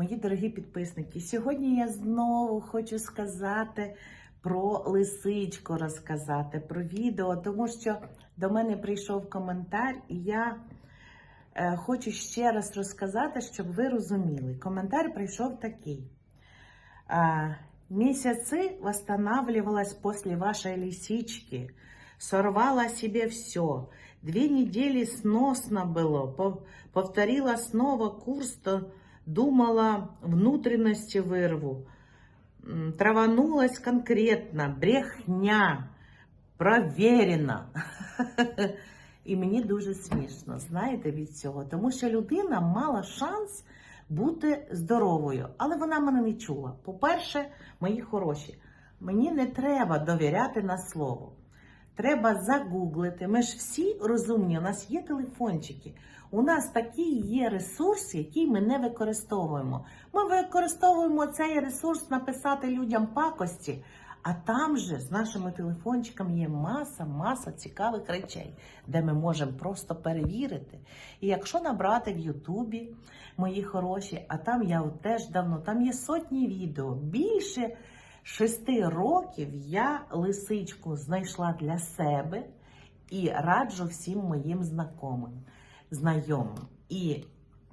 Мої дорогі підписники, сьогодні я знову хочу сказати про лисичку, розказати про відео, тому що до мене прийшов коментар, і я е, хочу ще раз розказати, щоб ви розуміли. Коментар прийшов такий. А, Месяцы восстанавливалась после вашей лисички, сорвала себе все. Две недели сносно пов- повторила снова курс, то думала, внутренности вырву. Траванулась конкретно, брехня, проверено. І мені дуже смішно, знаєте, від цього, тому що людина мала шанс бути здоровою, але вона мене не чула. По-перше, мої хороші, мені не треба довіряти на слово. Треба загуглити. Ми ж всі розумні, у нас є телефончики. У нас такі є ресурси, які ми не використовуємо. Ми використовуємо цей ресурс написати людям пакості, а там же з нашими телефончиками є маса, маса цікавих речей, де ми можемо просто перевірити. І якщо набрати в Ютубі, мої хороші, а там я теж давно, там є сотні відео. Більше шести років я лисичку знайшла для себе і раджу всім моїм знайомим, знайомим. І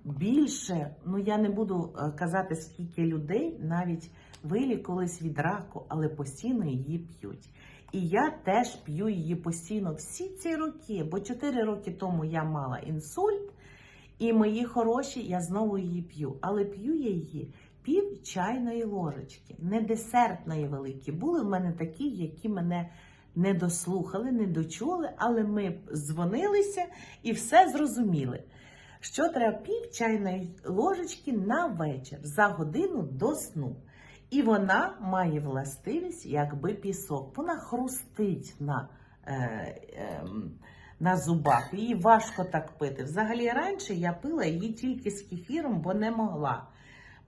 більше, ну я не буду е, казати, скільки людей навіть вилікувались від раку, але постійно її п'ють. І я теж п'ю її постійно всі ці роки, бо 4 роки тому я мала інсульт, і мої хороші, я знову її п'ю. Але п'ю я її чайної ложечки, не десертної великі. Були в мене такі, які мене не дослухали, не дочули, але ми дзвонилися і все зрозуміли. Що треба пів чайної ложечки на вечір за годину до сну. І вона має властивість, якби пісок. Вона хрустить на, е, е, на зубах. Її важко так пити. Взагалі, раніше я пила її тільки з кефіром, бо не могла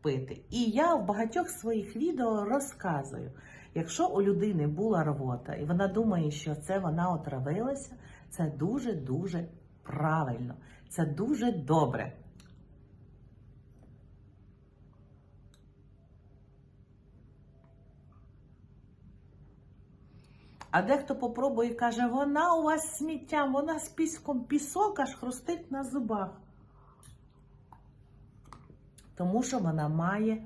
пити. І я в багатьох своїх відео розказую, якщо у людини була рвота, і вона думає, що це вона отравилася, це дуже-дуже правильно. Це дуже добре. А дехто попробує і каже, вона у вас сміттям, вона з піском пісок аж хрустить на зубах. Тому що вона має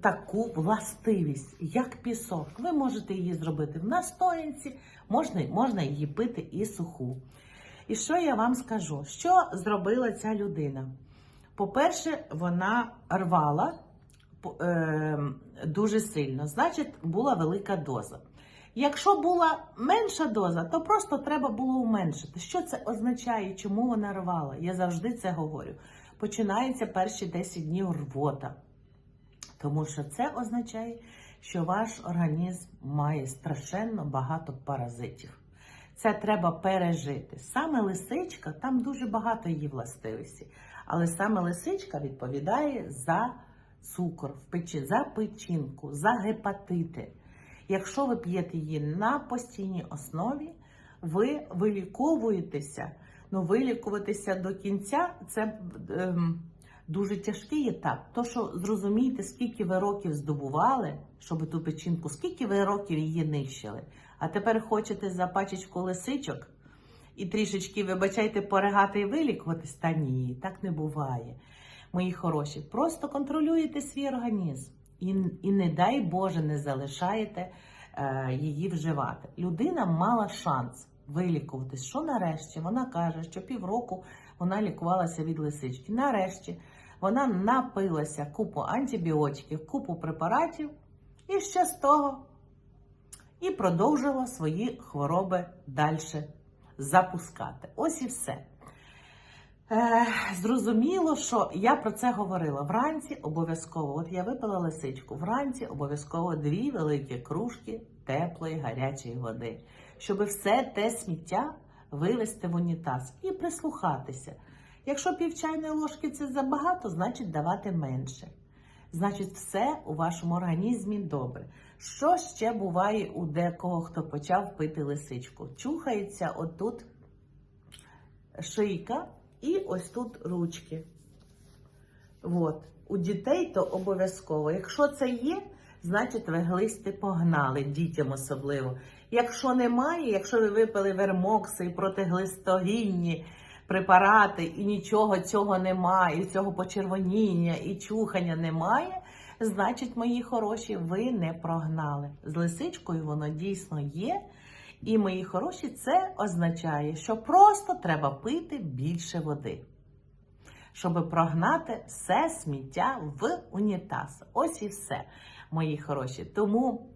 таку властивість, як пісок. Ви можете її зробити в настоянці, можна, можна її пити і суху. І що я вам скажу? Що зробила ця людина? По-перше, вона рвала е, дуже сильно, значить, була велика доза. Якщо була менша доза, то просто треба було уменшити. Що це означає? Чому вона рвала? Я завжди це говорю. Починається перші 10 днів рвота. Тому що це означає, що ваш організм має страшенно багато паразитів. Це треба пережити. Саме лисичка, там дуже багато її властивості, але саме лисичка відповідає за цукор в печі, за печінку, за гепатити. Якщо ви п'єте її на постійній основі, ви виліковуєтеся. Ну, вилікуватися до кінця це ем, дуже тяжкий етап. То, що зрозумійте, скільки ви років здобували, щоб ту печінку, скільки ви років її нищили. А тепер хочете за пачечку лисичок і трішечки, вибачайте, поригати і вилікуватись? Та ні, так не буває. Мої хороші, просто контролюєте свій організм і, і не дай Боже, не залишаєте е, її вживати. Людина мала шанс вилікуватись. Що нарешті? Вона каже, що півроку вона лікувалася від лисички. Нарешті вона напилася купу антибіотиків, купу препаратів і ще з того і продовжила свої хвороби далі запускати. Ось і все. Е, зрозуміло, що я про це говорила. Вранці обов'язково, от я випила лисичку, вранці обов'язково дві великі кружки теплої гарячої води, щоб все те сміття вивести в унітаз і прислухатися. Якщо пів чайної ложки це забагато, значить давати менше. Значить, все у вашому організмі добре. Що ще буває у декого, хто почав пити лисичку? Чухається отут шийка і ось тут ручки. От. У дітей то обов'язково. Якщо це є, значить ви глисти погнали, дітям особливо. Якщо немає, якщо ви випили вермокси і протиглистогінні препарати, і нічого цього немає, і цього почервоніння, і чухання немає, значить, мої хороші, ви не прогнали. З лисичкою воно дійсно є. І мої хороші, це означає, що просто треба пити більше води щоб прогнати все сміття в унітаз. Ось і все, мої хороші. Тому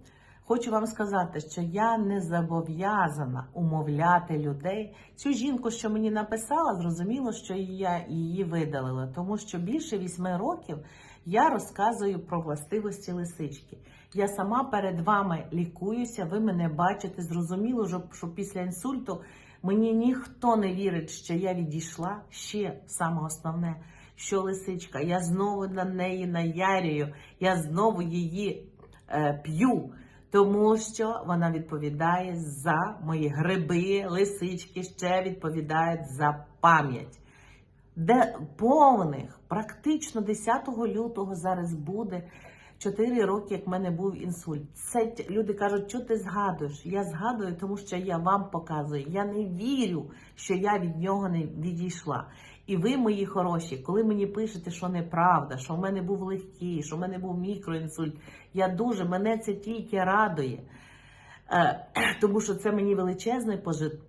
хочу вам сказати, що я не зобов'язана умовляти людей. Цю жінку, що мені написала, зрозуміло, що я її видалила, тому що більше вісьми років я розказую про властивості лисички. Я сама перед вами лікуюся, ви мене бачите. Зрозуміло, що- після інсульту Мені ніхто не вірить, що я відійшла. Ще саме основне, що лисичка, я знову на неї наярюю, я знову її е, п'ю, тому що вона відповідає за мої гриби, лисички ще відповідають за пам'ять. Де повних, практично 10 лютого зараз буде 4 роки, як в мене був інсульт. Це люди кажуть, що ти згадуєш? Я згадую, тому що я вам показую. Я не вірю, що я від нього не відійшла. І ви, мої хороші, коли мені пишете, що неправда, що в мене був легкий, що в мене був мікроінсульт, я дуже мене це тільки радує. Е, Тому що це мені величезний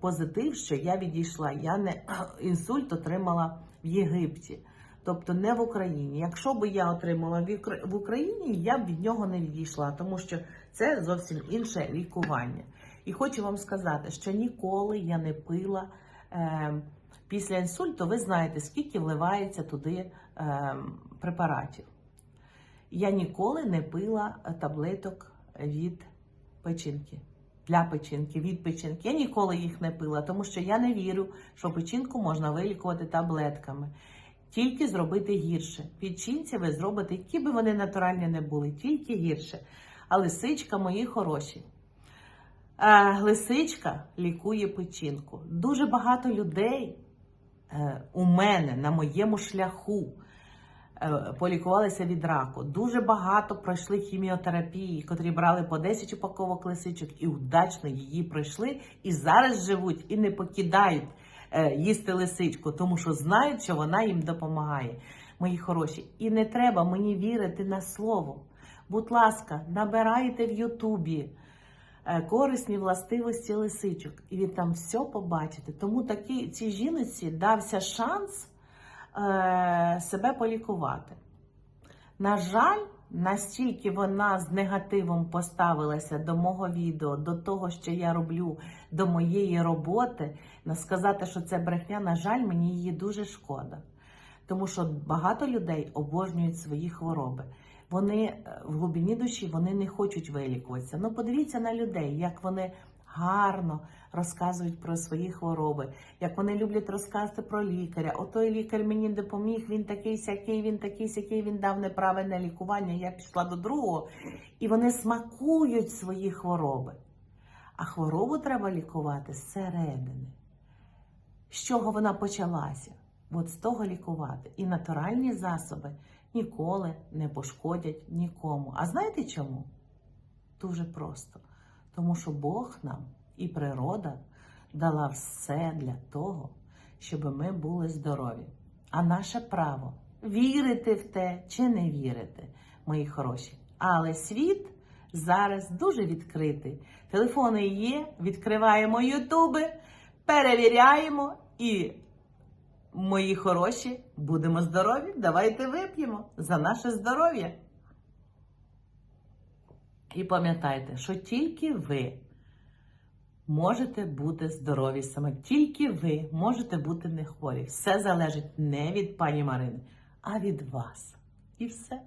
позитив, що я відійшла. Я не інсульт отримала в Єгипті, тобто не в Україні. Якщо б я отримала в Україні, я б від нього не відійшла, тому що це зовсім інше лікування. І хочу вам сказати, що ніколи я не пила е, після інсульту. Ви знаєте, скільки вливається туди е, препаратів. Я ніколи не пила таблеток від печінки. Для печінки, від печінки. Я ніколи їх не пила, тому що я не вірю, що печінку можна вилікувати таблетками. Тільки зробити гірше. Печінці ви зробите, які би вони натуральні не були, тільки гірше. А лисичка, мої хороші. Е, лисичка лікує печінку. Дуже багато людей у мене на моєму шляху е, полікувалися від раку. Дуже багато пройшли хіміотерапії, котрі брали по 10 упаковок лисичок і удачно її пройшли, і зараз живуть і не покидають е, їсти лисичку, тому що знають, що вона їм допомагає. Мої хороші, і не треба мені вірити на слово. Будь ласка, набирайте в Ютубі е, корисні властивості лисичок, і ви там все побачите. Тому такі цій жіноці дався шанс е, себе полікувати. На жаль, настільки вона з негативом поставилася до мого відео, до того, що я роблю, до моєї роботи, сказати, що це брехня, на жаль, мені її дуже шкода. Тому що багато людей обожнюють свої хвороби. Вони е, в глибині душі вони не хочуть вилікуватися. Ну, подивіться на людей, як вони гарно розказують про свої хвороби, як вони люблять розказати про лікаря. Отой лікар мені допоміг, він такий сякий, він такий сякий, він дав неправильне лікування. Я пішла до другого, і вони смакують свої хвороби. А хворобу треба лікувати зсередини. З чого вона почалася? От з того лікувати. І натуральні засоби ніколи не пошкодять нікому. А знаєте чому? Дуже просто. Тому що Бог нам і природа дала все для того, щоб ми були здорові. А наше право вірити в те чи не вірити, мої хороші. Але світ зараз дуже відкритий. Телефони є, відкриваємо Ютуби, перевіряємо і Мої хороші, будемо здорові. Давайте вип'ємо за наше здоров'я. І пам'ятайте, що тільки ви можете бути здорові саме, тільки ви можете бути не хворі. Все залежить не від пані Марини, а від вас. І все.